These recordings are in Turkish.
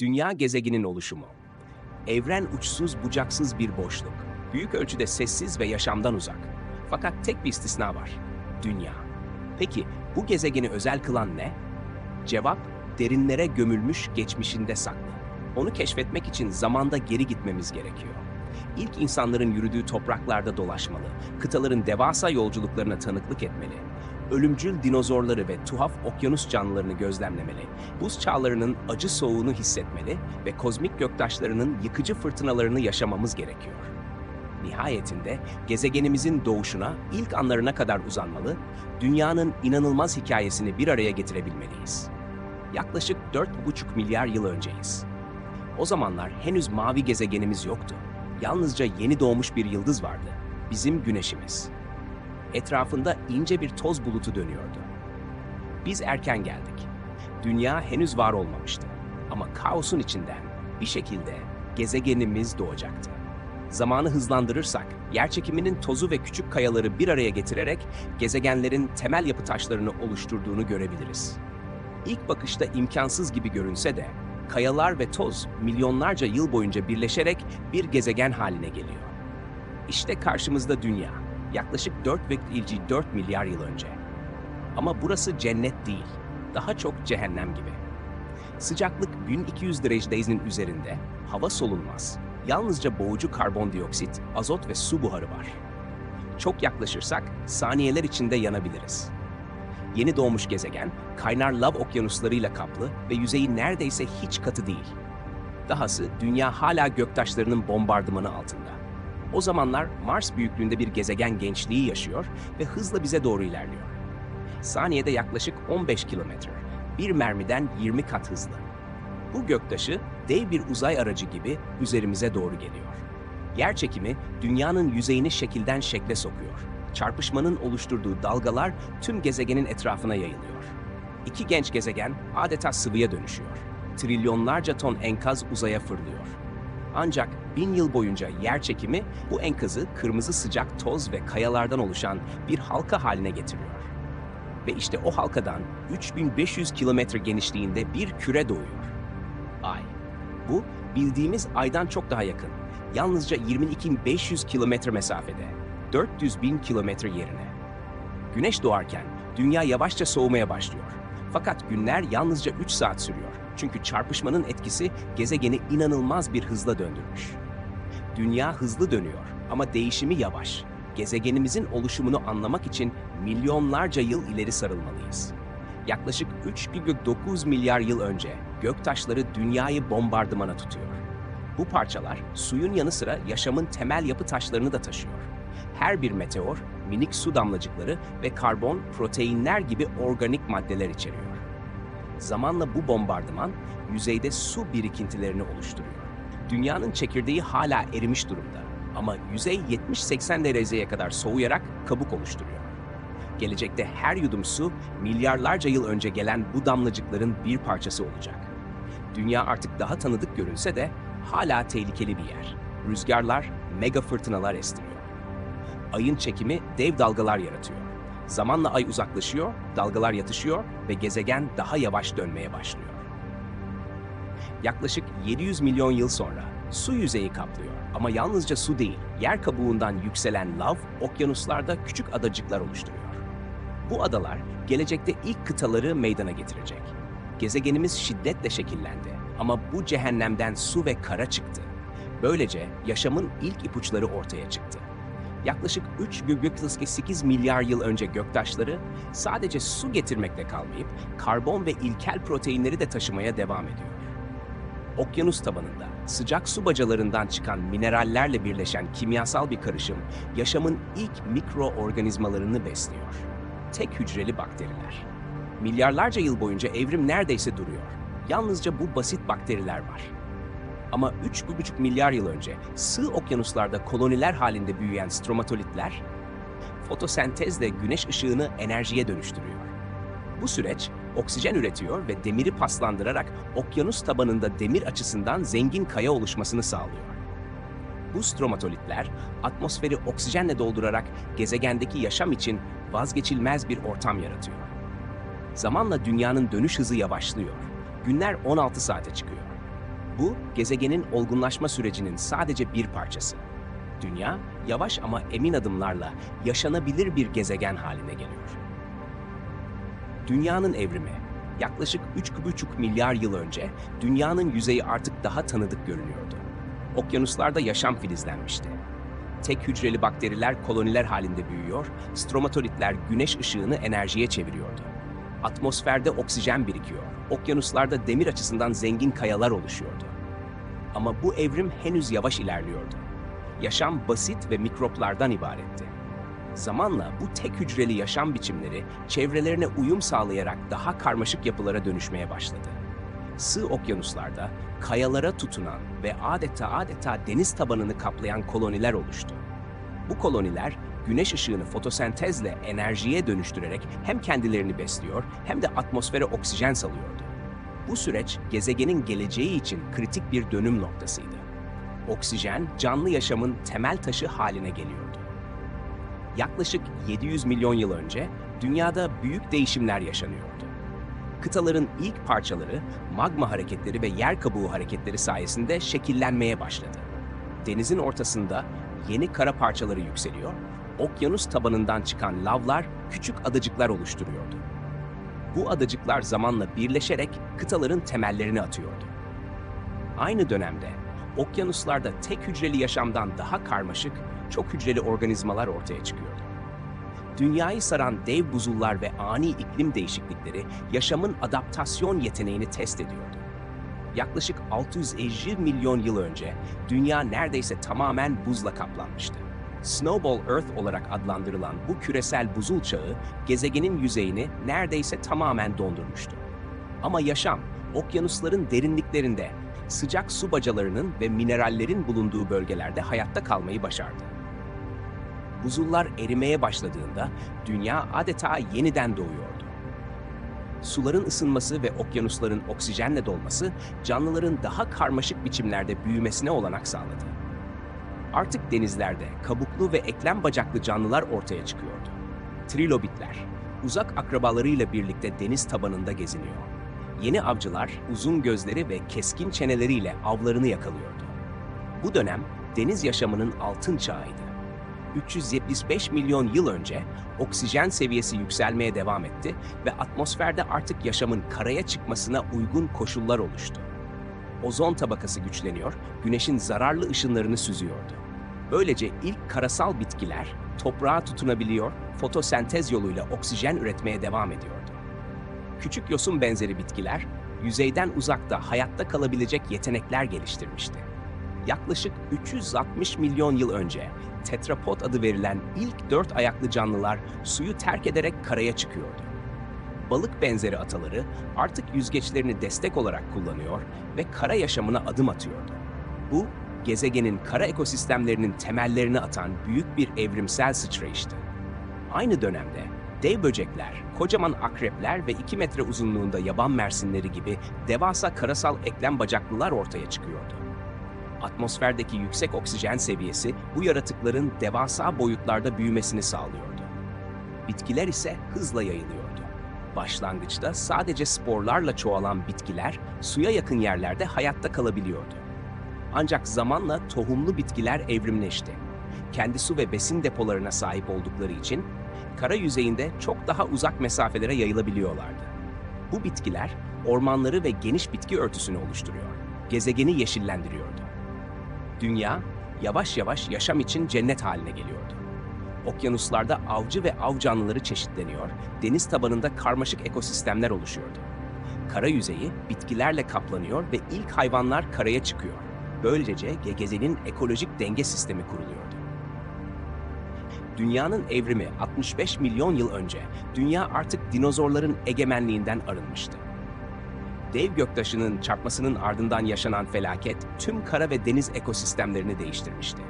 Dünya gezegenin oluşumu. Evren uçsuz bucaksız bir boşluk. Büyük ölçüde sessiz ve yaşamdan uzak. Fakat tek bir istisna var. Dünya. Peki bu gezegeni özel kılan ne? Cevap derinlere gömülmüş geçmişinde saklı. Onu keşfetmek için zamanda geri gitmemiz gerekiyor. İlk insanların yürüdüğü topraklarda dolaşmalı, kıtaların devasa yolculuklarına tanıklık etmeli, ölümcül dinozorları ve tuhaf okyanus canlılarını gözlemlemeli, buz çağlarının acı soğuğunu hissetmeli ve kozmik göktaşlarının yıkıcı fırtınalarını yaşamamız gerekiyor. Nihayetinde gezegenimizin doğuşuna ilk anlarına kadar uzanmalı, dünyanın inanılmaz hikayesini bir araya getirebilmeliyiz. Yaklaşık 4,5 milyar yıl önceyiz. O zamanlar henüz mavi gezegenimiz yoktu. Yalnızca yeni doğmuş bir yıldız vardı. Bizim güneşimiz. Etrafında ince bir toz bulutu dönüyordu. Biz erken geldik. Dünya henüz var olmamıştı. Ama kaosun içinden bir şekilde gezegenimiz doğacaktı. Zamanı hızlandırırsak, yerçekiminin tozu ve küçük kayaları bir araya getirerek gezegenlerin temel yapı taşlarını oluşturduğunu görebiliriz. İlk bakışta imkansız gibi görünse de, kayalar ve toz milyonlarca yıl boyunca birleşerek bir gezegen haline geliyor. İşte karşımızda Dünya, yaklaşık 4,4 milyar yıl önce. Ama burası cennet değil, daha çok cehennem gibi. Sıcaklık 1200 derecenin üzerinde, hava solunmaz. Yalnızca boğucu karbondioksit, azot ve su buharı var. Çok yaklaşırsak saniyeler içinde yanabiliriz. Yeni doğmuş gezegen, kaynar lav okyanuslarıyla kaplı ve yüzeyi neredeyse hiç katı değil. Dahası dünya hala göktaşlarının bombardımanı altında. O zamanlar Mars büyüklüğünde bir gezegen gençliği yaşıyor ve hızla bize doğru ilerliyor. Saniyede yaklaşık 15 kilometre, bir mermiden 20 kat hızlı. Bu göktaşı dev bir uzay aracı gibi üzerimize doğru geliyor. Yer çekimi dünyanın yüzeyini şekilden şekle sokuyor. Çarpışmanın oluşturduğu dalgalar tüm gezegenin etrafına yayılıyor. İki genç gezegen adeta sıvıya dönüşüyor. Trilyonlarca ton enkaz uzaya fırlıyor. Ancak bin yıl boyunca yer çekimi bu enkazı kırmızı sıcak toz ve kayalardan oluşan bir halka haline getiriyor. Ve işte o halkadan 3500 kilometre genişliğinde bir küre doğuyor. Ay. Bu bildiğimiz aydan çok daha yakın. Yalnızca 22.500 kilometre mesafede. 400 bin kilometre yerine. Güneş doğarken dünya yavaşça soğumaya başlıyor. Fakat günler yalnızca 3 saat sürüyor. Çünkü çarpışmanın etkisi gezegeni inanılmaz bir hızla döndürmüş. Dünya hızlı dönüyor ama değişimi yavaş. Gezegenimizin oluşumunu anlamak için milyonlarca yıl ileri sarılmalıyız. Yaklaşık 3,9 milyar yıl önce göktaşları dünyayı bombardımana tutuyor. Bu parçalar suyun yanı sıra yaşamın temel yapı taşlarını da taşıyor. Her bir meteor minik su damlacıkları ve karbon, proteinler gibi organik maddeler içeriyor. Zamanla bu bombardıman yüzeyde su birikintilerini oluşturuyor. Dünyanın çekirdeği hala erimiş durumda ama yüzey 70-80 dereceye kadar soğuyarak kabuk oluşturuyor. Gelecekte her yudum su milyarlarca yıl önce gelen bu damlacıkların bir parçası olacak. Dünya artık daha tanıdık görünse de hala tehlikeli bir yer. Rüzgarlar mega fırtınalar estiriyor. Ayın çekimi dev dalgalar yaratıyor. Zamanla ay uzaklaşıyor, dalgalar yatışıyor ve gezegen daha yavaş dönmeye başlıyor. Yaklaşık 700 milyon yıl sonra su yüzeyi kaplıyor ama yalnızca su değil, yer kabuğundan yükselen lav okyanuslarda küçük adacıklar oluşturuyor. Bu adalar gelecekte ilk kıtaları meydana getirecek. Gezegenimiz şiddetle şekillendi ama bu cehennemden su ve kara çıktı. Böylece yaşamın ilk ipuçları ortaya çıktı. Yaklaşık 3,8 milyar yıl önce göktaşları sadece su getirmekle kalmayıp karbon ve ilkel proteinleri de taşımaya devam ediyor. Okyanus tabanında sıcak su bacalarından çıkan minerallerle birleşen kimyasal bir karışım yaşamın ilk mikroorganizmalarını besliyor. Tek hücreli bakteriler. Milyarlarca yıl boyunca evrim neredeyse duruyor. Yalnızca bu basit bakteriler var. Ama 3,5 milyar yıl önce sığ okyanuslarda koloniler halinde büyüyen stromatolitler, fotosentezle güneş ışığını enerjiye dönüştürüyor. Bu süreç oksijen üretiyor ve demiri paslandırarak okyanus tabanında demir açısından zengin kaya oluşmasını sağlıyor. Bu stromatolitler atmosferi oksijenle doldurarak gezegendeki yaşam için vazgeçilmez bir ortam yaratıyor. Zamanla dünyanın dönüş hızı yavaşlıyor. Günler 16 saate çıkıyor. Bu, gezegenin olgunlaşma sürecinin sadece bir parçası. Dünya, yavaş ama emin adımlarla yaşanabilir bir gezegen haline geliyor. Dünyanın evrimi, yaklaşık 3,5 milyar yıl önce dünyanın yüzeyi artık daha tanıdık görünüyordu. Okyanuslarda yaşam filizlenmişti. Tek hücreli bakteriler koloniler halinde büyüyor, stromatolitler güneş ışığını enerjiye çeviriyordu. Atmosferde oksijen birikiyor, okyanuslarda demir açısından zengin kayalar oluşuyordu. Ama bu evrim henüz yavaş ilerliyordu. Yaşam basit ve mikroplardan ibaretti. Zamanla bu tek hücreli yaşam biçimleri çevrelerine uyum sağlayarak daha karmaşık yapılara dönüşmeye başladı. Sığ okyanuslarda kayalara tutunan ve adeta adeta deniz tabanını kaplayan koloniler oluştu. Bu koloniler güneş ışığını fotosentezle enerjiye dönüştürerek hem kendilerini besliyor hem de atmosfere oksijen salıyordu. Bu süreç gezegenin geleceği için kritik bir dönüm noktasıydı. Oksijen canlı yaşamın temel taşı haline geliyordu. Yaklaşık 700 milyon yıl önce dünyada büyük değişimler yaşanıyordu. Kıtaların ilk parçaları magma hareketleri ve yer kabuğu hareketleri sayesinde şekillenmeye başladı. Denizin ortasında yeni kara parçaları yükseliyor, okyanus tabanından çıkan lavlar küçük adacıklar oluşturuyordu. Bu adacıklar zamanla birleşerek kıtaların temellerini atıyordu. Aynı dönemde okyanuslarda tek hücreli yaşamdan daha karmaşık, çok hücreli organizmalar ortaya çıkıyordu. Dünyayı saran dev buzullar ve ani iklim değişiklikleri yaşamın adaptasyon yeteneğini test ediyordu. Yaklaşık 650 milyon yıl önce dünya neredeyse tamamen buzla kaplanmıştı. Snowball Earth olarak adlandırılan bu küresel buzul çağı gezegenin yüzeyini neredeyse tamamen dondurmuştu. Ama yaşam okyanusların derinliklerinde sıcak su bacalarının ve minerallerin bulunduğu bölgelerde hayatta kalmayı başardı. Buzullar erimeye başladığında dünya adeta yeniden doğuyordu. Suların ısınması ve okyanusların oksijenle dolması canlıların daha karmaşık biçimlerde büyümesine olanak sağladı. Artık denizlerde kabuklu ve eklem bacaklı canlılar ortaya çıkıyordu. Trilobitler, uzak akrabalarıyla birlikte deniz tabanında geziniyor. Yeni avcılar uzun gözleri ve keskin çeneleriyle avlarını yakalıyordu. Bu dönem deniz yaşamının altın çağıydı. 375 milyon yıl önce oksijen seviyesi yükselmeye devam etti ve atmosferde artık yaşamın karaya çıkmasına uygun koşullar oluştu. Ozon tabakası güçleniyor, güneşin zararlı ışınlarını süzüyordu. Böylece ilk karasal bitkiler toprağa tutunabiliyor, fotosentez yoluyla oksijen üretmeye devam ediyordu. Küçük yosun benzeri bitkiler yüzeyden uzakta hayatta kalabilecek yetenekler geliştirmişti. Yaklaşık 360 milyon yıl önce tetrapod adı verilen ilk dört ayaklı canlılar suyu terk ederek karaya çıkıyordu. Balık benzeri ataları artık yüzgeçlerini destek olarak kullanıyor ve kara yaşamına adım atıyordu. Bu, gezegenin kara ekosistemlerinin temellerini atan büyük bir evrimsel sıçrayıştı. Aynı dönemde dev böcekler, kocaman akrepler ve 2 metre uzunluğunda yaban mersinleri gibi devasa karasal eklem bacaklılar ortaya çıkıyordu. Atmosferdeki yüksek oksijen seviyesi bu yaratıkların devasa boyutlarda büyümesini sağlıyordu. Bitkiler ise hızla yayılıyordu. Başlangıçta sadece sporlarla çoğalan bitkiler suya yakın yerlerde hayatta kalabiliyordu. Ancak zamanla tohumlu bitkiler evrimleşti. Kendi su ve besin depolarına sahip oldukları için kara yüzeyinde çok daha uzak mesafelere yayılabiliyorlardı. Bu bitkiler ormanları ve geniş bitki örtüsünü oluşturuyor. Gezegeni yeşillendiriyordu. Dünya yavaş yavaş yaşam için cennet haline geliyordu. Okyanuslarda avcı ve av canlıları çeşitleniyor, deniz tabanında karmaşık ekosistemler oluşuyordu. Kara yüzeyi bitkilerle kaplanıyor ve ilk hayvanlar karaya çıkıyor. Böylece gezegenin ekolojik denge sistemi kuruluyordu. Dünyanın evrimi 65 milyon yıl önce dünya artık dinozorların egemenliğinden arınmıştı. Dev göktaşının çarpmasının ardından yaşanan felaket tüm kara ve deniz ekosistemlerini değiştirmişti.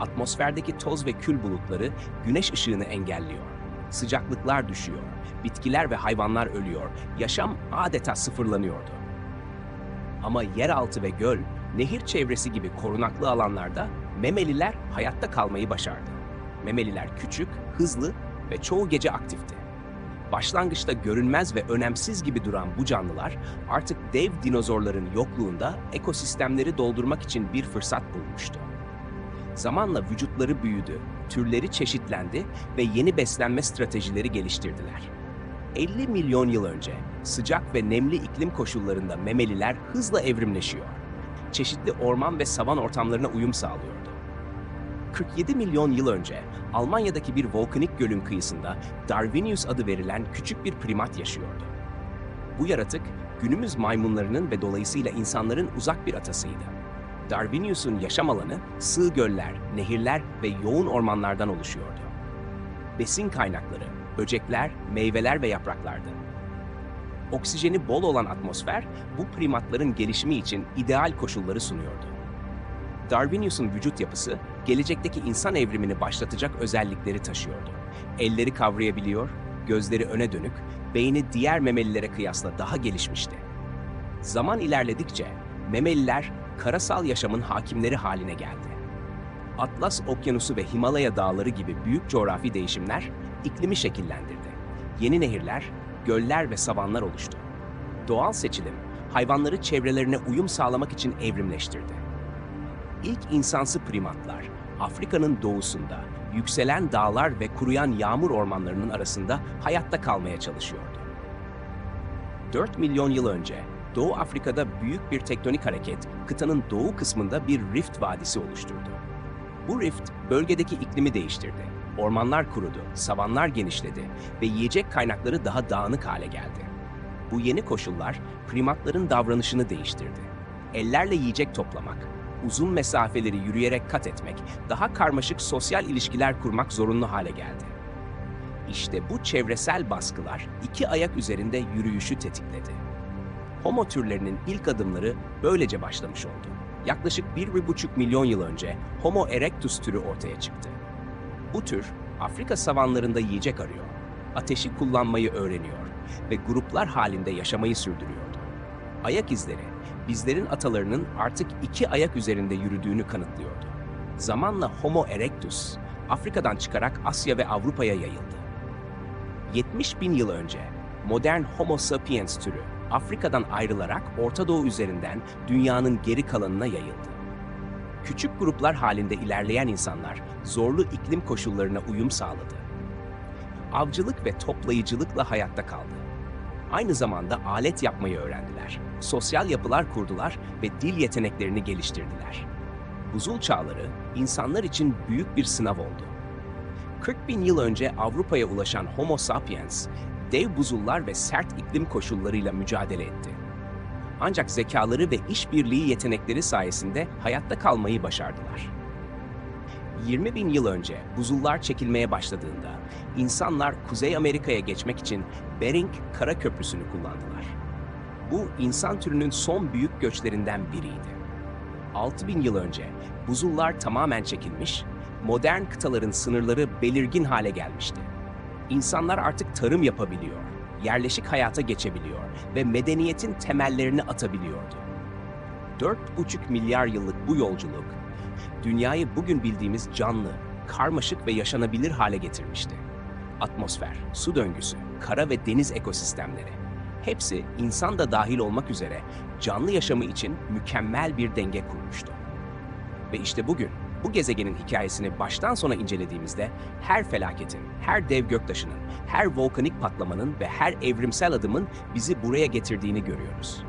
Atmosferdeki toz ve kül bulutları güneş ışığını engelliyor. Sıcaklıklar düşüyor, bitkiler ve hayvanlar ölüyor, yaşam adeta sıfırlanıyordu. Ama yeraltı ve göl, nehir çevresi gibi korunaklı alanlarda memeliler hayatta kalmayı başardı. Memeliler küçük, hızlı ve çoğu gece aktifti. Başlangıçta görünmez ve önemsiz gibi duran bu canlılar artık dev dinozorların yokluğunda ekosistemleri doldurmak için bir fırsat bulmuştu. Zamanla vücutları büyüdü, türleri çeşitlendi ve yeni beslenme stratejileri geliştirdiler. 50 milyon yıl önce sıcak ve nemli iklim koşullarında memeliler hızla evrimleşiyor. Çeşitli orman ve savan ortamlarına uyum sağlıyordu. 47 milyon yıl önce Almanya'daki bir volkanik gölün kıyısında Darwinius adı verilen küçük bir primat yaşıyordu. Bu yaratık günümüz maymunlarının ve dolayısıyla insanların uzak bir atasıydı. Darwinius'un yaşam alanı sığ göller, nehirler ve yoğun ormanlardan oluşuyordu. Besin kaynakları, böcekler, meyveler ve yapraklardı. Oksijeni bol olan atmosfer bu primatların gelişimi için ideal koşulları sunuyordu. Darwinius'un vücut yapısı gelecekteki insan evrimini başlatacak özellikleri taşıyordu. Elleri kavrayabiliyor, gözleri öne dönük, beyni diğer memelilere kıyasla daha gelişmişti. Zaman ilerledikçe memeliler karasal yaşamın hakimleri haline geldi. Atlas Okyanusu ve Himalaya dağları gibi büyük coğrafi değişimler iklimi şekillendirdi. Yeni nehirler, göller ve savanlar oluştu. Doğal seçilim hayvanları çevrelerine uyum sağlamak için evrimleştirdi. İlk insansı primatlar Afrika'nın doğusunda yükselen dağlar ve kuruyan yağmur ormanlarının arasında hayatta kalmaya çalışıyordu. 4 milyon yıl önce Doğu Afrika'da büyük bir tektonik hareket kıtanın doğu kısmında bir rift vadisi oluşturdu. Bu rift bölgedeki iklimi değiştirdi. Ormanlar kurudu, savanlar genişledi ve yiyecek kaynakları daha dağınık hale geldi. Bu yeni koşullar primatların davranışını değiştirdi. Ellerle yiyecek toplamak, uzun mesafeleri yürüyerek kat etmek, daha karmaşık sosyal ilişkiler kurmak zorunlu hale geldi. İşte bu çevresel baskılar iki ayak üzerinde yürüyüşü tetikledi. Homo türlerinin ilk adımları böylece başlamış oldu. Yaklaşık 1,5 milyon yıl önce Homo erectus türü ortaya çıktı. Bu tür Afrika savanlarında yiyecek arıyor, ateşi kullanmayı öğreniyor ve gruplar halinde yaşamayı sürdürüyordu. Ayak izleri bizlerin atalarının artık iki ayak üzerinde yürüdüğünü kanıtlıyordu. Zamanla Homo erectus Afrika'dan çıkarak Asya ve Avrupa'ya yayıldı. 70 bin yıl önce modern Homo sapiens türü Afrika'dan ayrılarak Orta Doğu üzerinden dünyanın geri kalanına yayıldı. Küçük gruplar halinde ilerleyen insanlar zorlu iklim koşullarına uyum sağladı. Avcılık ve toplayıcılıkla hayatta kaldı. Aynı zamanda alet yapmayı öğrendiler. Sosyal yapılar kurdular ve dil yeteneklerini geliştirdiler. Buzul çağları insanlar için büyük bir sınav oldu. 40 bin yıl önce Avrupa'ya ulaşan Homo sapiens, dev buzullar ve sert iklim koşullarıyla mücadele etti. Ancak zekaları ve işbirliği yetenekleri sayesinde hayatta kalmayı başardılar. 20 bin yıl önce buzullar çekilmeye başladığında insanlar Kuzey Amerika'ya geçmek için Bering Kara Köprüsü'nü kullandılar. Bu insan türünün son büyük göçlerinden biriydi. 6 bin yıl önce buzullar tamamen çekilmiş, modern kıtaların sınırları belirgin hale gelmişti. İnsanlar artık tarım yapabiliyor, yerleşik hayata geçebiliyor ve medeniyetin temellerini atabiliyordu. 4,5 milyar yıllık bu yolculuk, dünyayı bugün bildiğimiz canlı, karmaşık ve yaşanabilir hale getirmişti. Atmosfer, su döngüsü, kara ve deniz ekosistemleri, hepsi insan da dahil olmak üzere canlı yaşamı için mükemmel bir denge kurmuştu. Ve işte bugün bu gezegenin hikayesini baştan sona incelediğimizde her felaketin, her dev göktaşının, her volkanik patlamanın ve her evrimsel adımın bizi buraya getirdiğini görüyoruz.